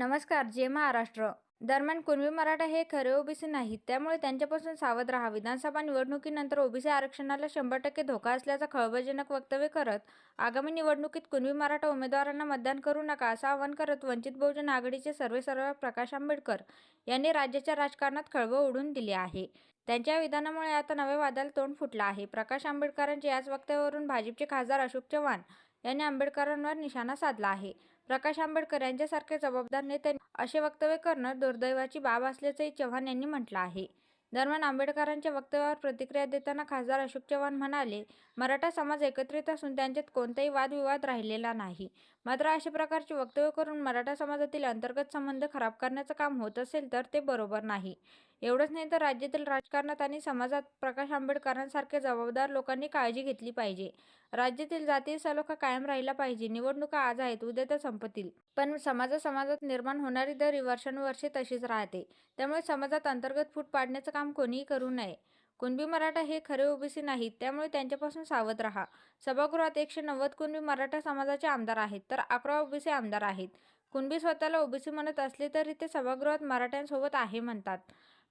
नमस्कार जय महाराष्ट्र. दरम्यान कुणबी मराठा हे खरे ओबीसी नाहीत त्यामुळे त्यांच्यापासून सावध राहा. विधानसभा निवडणुकीनंतर ओबीसी आरक्षणाला शंभर टक्के धोका असल्याचं खळबळजनक वक्तव्य करत आगामी निवडणुकीत कुणबी मराठा उमेदवारांना मतदान करू नका असं आवाहन करत वंचित बहुजन आघाडीचे सर्वेसर्वा प्रकाश आंबेडकर यांनी राज्याच्या राजकारणात खळबळ उडून दिली आहे. त्यांच्या विधानामुळे आता नव्या वादाला तोंड फुटलं आहे. प्रकाश आंबेडकरांच्या याच वक्तव्यावरून भाजपचे खासदार अशोक चव्हाण यांनी आंबेडकरांवर निशाणा साधला आहे. प्रकाश आंबेडकर यांच्यासारखे जबाबदार नेत्यांनी असे वक्तव्य करणं दुर्दैवाची बाब असल्याचंही चव्हाण यांनी म्हटलं आहे. दरम्यान आंबेडकरांच्या वक्तव्यावर प्रतिक्रिया देताना खासदार अशोक चव्हाण म्हणाले मराठा समाज एकत्रित असून त्यांच्यात कोणताही वादविवाद राहिलेला नाही. मात्र अशा प्रकारचे वक्तव्य करून मराठा समाजातील अंतर्गत संबंध खराब करण्याचं काम होत असेल तर ते बरोबर नाही. एवढंच नाही तर राज्यातील राजकारणात आणि समाजात प्रकाश आंबेडकरांसारखे जबाबदार लोकांनी काळजी घेतली पाहिजे. राज्यातील जातीय सलोखा कायम राहिला पाहिजे. निवडणुका आज आहेत उद्या त्या संपतील. पण समाजा समाजात निर्माण होणारी दरी वर्षानुवर्षे तशीच राहते. त्यामुळे समाजात अंतर्गत फूट पाडण्याचं काम कोणीही करू नये. कुणबी मराठा हे खरे ओबीसी नाहीत त्यामुळे त्यांच्यापासून सावध राहा. सभागृहात एकशे नव्वद कुणबी मराठा समाजाचे आमदार आहेत तर अकरा ओबीसी आमदार आहेत. कुणबी स्वतःला ओबीसी म्हणत असले तरी ते सभागृहात मराठ्यांसोबत आहे म्हणतात.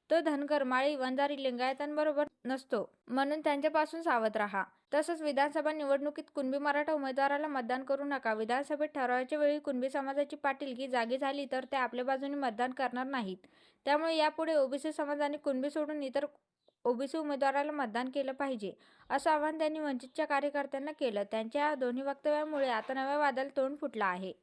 तो धनगर माळी वंजारी लिंगायतांबरोबर नसतो. म्हणून त्यांच्यापासून सावध राहा. तसंच विधानसभा निवडणुकीत कुणबी मराठा उमेदवाराला मतदान करू नका. विधानसभेत ठरावाच्या वेळी कुणबी समाजाची पाटीलकी जागी झाली तर ते आपल्या बाजूने मतदान करणार नाहीत. त्यामुळे यापुढे ओबीसी समाज आणि कुणबी सोडून इतर ओबीसी उमेदवाराला मतदान केलं पाहिजे असं आवाहन त्यांनी वंचितच्या कार्यकर्त्यांना केलं. त्यांच्या दोन्ही वक्तव्यामुळे आता नव्या वादाला तोंड फुटलं आहे.